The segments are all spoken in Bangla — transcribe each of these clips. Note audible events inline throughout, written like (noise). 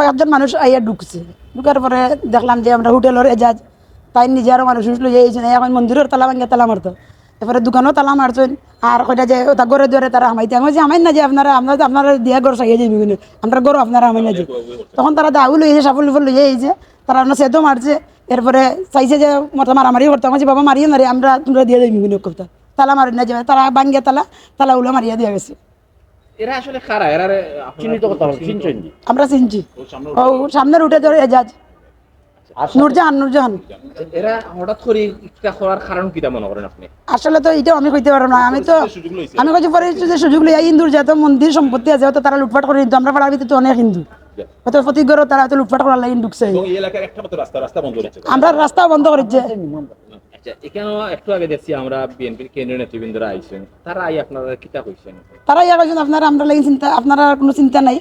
কয়েকজন মানুষ আইয়া ঢুকছে। ঢুকার পরে দেখলাম যে আমরা হোটেলের এজাজ তাই নিজে আরও মানুষ লই আইছেন এখন মন্দিরের তালা ভাঙ্গে তালা মারতো। এরপরে দোকানও তালা মারছেন আর কইটা যে ওটা গড়ে ধরে তারা হামাইতে। আমি বলছি, আমাই না যে আপনারা আপনারা আপনারা দিয়া গড় চাইয়ে যাবি কিন্তু আমরা গড় আপনারা আমাই না যে। তখন তারা দাউ লইছে সাফল ফুল লইয়ে আইছে তারা আপনার সেতো মারছে এরপরে চাইছে যে মতো মারামারি করতো। আমি বলছি, বাবা মারিয়ে না রে আমরা তোমরা দিয়ে যাবি কিন্তু কথা। তালা মারি না যাবে তারা ভাঙ্গে তালা তালা উলো মারিয়া দিয়া গেছে। এরা আসলে খারা এরা চিহ্নিত করতে হবে চিনছেন আমরা চিনছি। ও সামনের উঠে ধরে এজাজ নুরজাহান নুরজাহান। এরা হঠাৎ করে ইটা করার কারণ কিটা মনে করেন আপনি? আসলে তো এটাও আমি কইতে পারব না। আমি তো আমি কইছি পরে যে সুযোগ লইয়া হিন্দুর যত মন্দির সম্পত্তি আছে হয়তো তারা লুটপাট করে কিন্তু আমরা পাড়ার ভিতরে তো অনেক হিন্দু হয়তো প্রতি ঘরও তারা হয়তো লুটপাট করার লাগে ঢুকছে। এই এলাকার একটা মাত্র রাস্তা রাস্তা বন্ধ রয়েছে। আমরা রাস্তাও বন্ধ করেছে। আচ্ছা এখানেও একটু আগে দেখছি আমরা বিএনপির কেন্দ্রীয় নেতৃবৃন্দরা আইছেন। তারা আই আপনারা কিতা কইছেন? তারা ইয়া কইছেন আপনারা আমরা লাগে চিন্তা আপনারা কোনো চিন্তা নাই।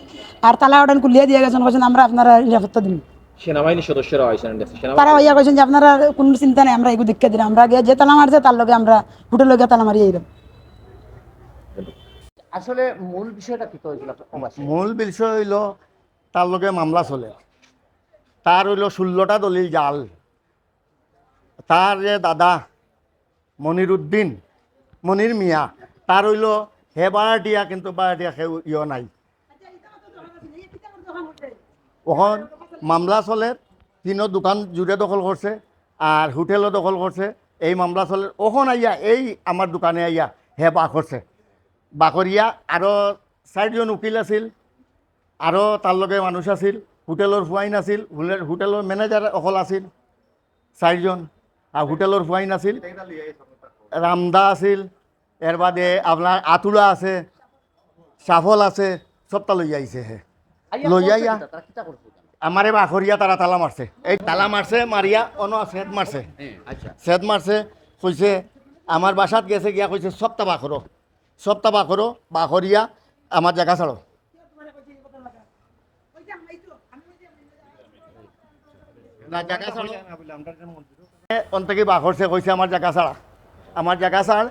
আর তালা অর্ডার কুলিয়া দিয়ে গেছেন কইছেন আমরা আপনারা নিরাপত্তা দিন। সেনাবাহিনী সদস্যরা আইছেন তারা ইয়া কইছেন যে আপনারা কোনো চিন্তা নাই আমরা এগুলো দেখে দিন। আমরা গিয়ে যে তালা মারছে তার লগে আমরা হোটেল লগে তালা মারিয়ে এলাম আসলে মূল বিষয়টা কি হয়েছিল মূল বিষয় হইল তার লগে মামলা চলে। তার হইল ষোলোটা দলিল জাল। তার যে দাদা মনির উদ্দিন মনির মিয়া, তার হইল হে বারাটিয়া কিন্তু বারাটিয়া সে ইয় নাই। ওখন মামলা চলে তিনো দোকান জুড়ে দখল করছে আর হোটেলও দখল করছে এই মামলা চলে ওখন আইয়া, এই আমার দোকানে আইয়া হে বাস করছে বাকরিয়া আৰু চাৰিজন উকিল আছিল, আৰু তাৰ লগে মানুহ আছিল, হোটেলৰ ফুৱাইন আছিল হোটেলৰ মেনেজাৰ অকল আছিল, চাৰিজন। আৰু হোটেলৰ ফুৱাইন আছিল ৰামদা আছিল ইয়াৰ বাদে আপোনাৰ আতুলা আছে চাফল আছে চব তা লৈ আহিছে হে। লৈ আইয়া। তারা আমাৰে বাখৰীয়া তাৰা তালা মাৰছে। এই তালা মাৰছে মাৰিয়া অন চেট মাৰছে। আচ্ছা। চেট মারছে কইছে আমার বাসাত গেছে গিয়া কইছে সপ্তাহ বাখরো সপ্তাহ বাখরো বাখরিয়া আমার জায়গা ছাড়ো না জায়গা ছাড়ো অন্তকে বাখরছে কইছে আমার জায়গা ছাড়া আমার জায়গা ছাড়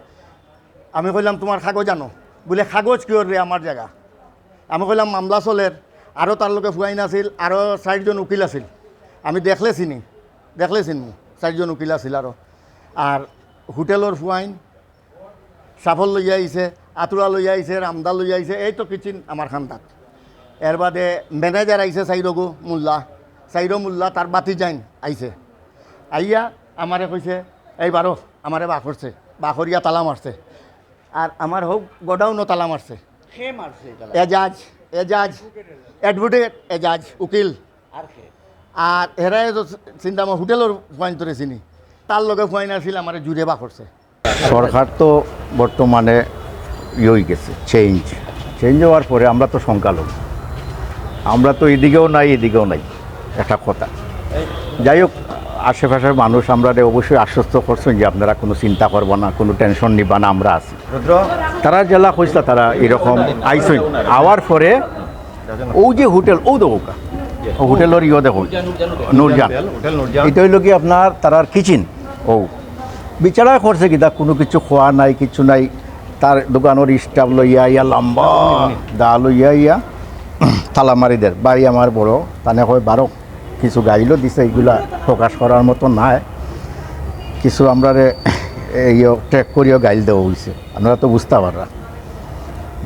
আমি কইলাম তোমার কাগজ আনো। বলে কাগজ কিয় রে আমার জায়গা আমি কইলাম মামলা চলের আরও তার লোকে ফুয়াইন আছিল আরও চারজন উকিল আছিল। আমি দেখলে চিনি দেখলে চিনি। চারজন উকিল আছিল আরও আর হোটেলের ফুয়াইন সাফল লই আইছে আতুরা লই আইছে রামদা লই আইছে এই তো কিচিন আমার খান্দাত। এর বাদে ম্যানেজার আইছে সাইরগু মোল্লা। সাইর মোল্লা তার বাতি যাইন আইছে আইয়া আমারে কইছে এই বারো আমারে বাঘ করছে তালা মারছে আর আমার হোক গোডাউনও তালা মারছে এজাজ এজাজ অ্যাডভোকেট এজাজ উকিল। আর হেরাই তো চিন্তা আমার হোটেলের ফুয়াইন তোরে চিনি। তার লগে ফুয়াইন আছিল আমার জুড়ে বা করছে সরকার তো বর্তমানে ইয়ে হয়ে গেছে চেঞ্জ চেঞ্জ হওয়ার পরে আমরা তো সংখ্যালঘু আমরা তো এদিকেও নাই এদিকেও নাই। একটা কথা। যাই হোক আশেপাশের মানুষ আমরা অবশ্যই আশ্বস্ত করছেন যে আপনারা কোনো চিন্তা করব না কোনো টেনশন নিবা না আমরা আছি। তারা জেলা কইসলা তারা এরকম আইসই আওয়ার পরে ও যে হোটেল ও দেখো ও হোটেলের ইয়ে দেখো নুরজান। এটা হইল কি আপনার তারার কিচেন ও। বিচারা করছে কি কিতা কোনো কিছু খোয়া নাই কিছু নাই। তার দোকানের স্টাফ লইয়া ইয়া লম্বা দা লইয়া ইয়া তালা মারি দেয়। বাড়ি আমার বড় তানে হয় বারো কিছু গাইলও দিছে এইগুলা প্রকাশ করার মতো নাই। কিছু আমরা (coughs) ইয়ে ট্রেক করিও গাইল দেওয়া হয়েছে আমরা তো বুঝতে পাররা।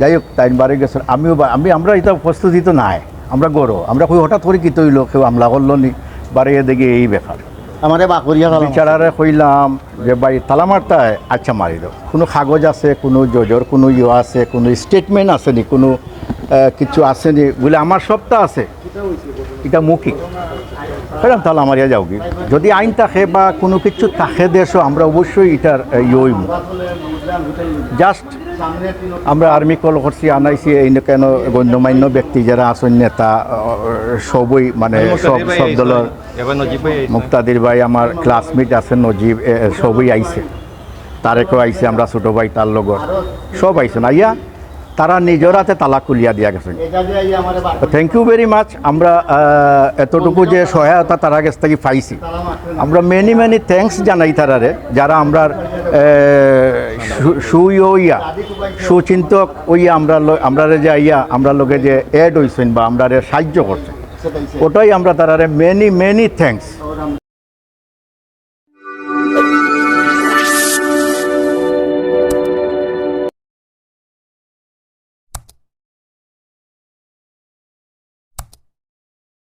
যাই হোক তাই বাড়ি গেছে। আমিও আমি আমরা এটা প্রস্তুতি তো নাই। আমরা গরো। আমরা কই হঠাৎ করে কি তৈল কেউ আমলা করল নি? বাড়িয়ে দেখি এই ব্যাপার। আমারে বাকরিয়া বিচারারে কইলাম যে ভাই তালা মারতায় আচ্ছা মারি দাও। কোনো কাগজ আছে কোনো জজর কোনো ইয়ে আছে কোনো স্টেটমেন্ট আছে নি? কোনো কিছু আছে নি বলে আমার সবটা আছে। এটা মৌখিক। এরকম তালা মারিয়া যাও কি? যদি আইন থাকে বা কোনো কিছু থাকে দেশও আমরা অবশ্যই এটার ইয়ে হইব। জাস্ট আমরা আর্মি কল করছি আনাইছি এই কেন গণ্যমান্য ব্যক্তি যারা আছেন নেতা সবই মানে সব সব দলের মুক্তাদির ভাই আমার ক্লাসমেট আছে নজিব সবই আইছে। তারেকও আইছে আমরা ছোটো ভাই তার লগত। সব আইছেন আইয়া তারা নিজের হাতে তালা খুলিয়া দিয়া গেছেন। থ্যাংক ইউ ভেরি মাচ আমরা এতটুকু যে সহায়তা তারা কাছ থেকে পাইছি। আমরা মেনি মেনি থ্যাঙ্কস জানাই তারারে যারা আমরা সুই সুইয়া সুচিন্তক ওইয়া আমরা আমরা যে আইয়া আমরা লোকে যে এড হইছেন বা আমরা সাহায্য করছেন। ওটাই আমরা তারারে মেনি মেনি থ্যাঙ্কস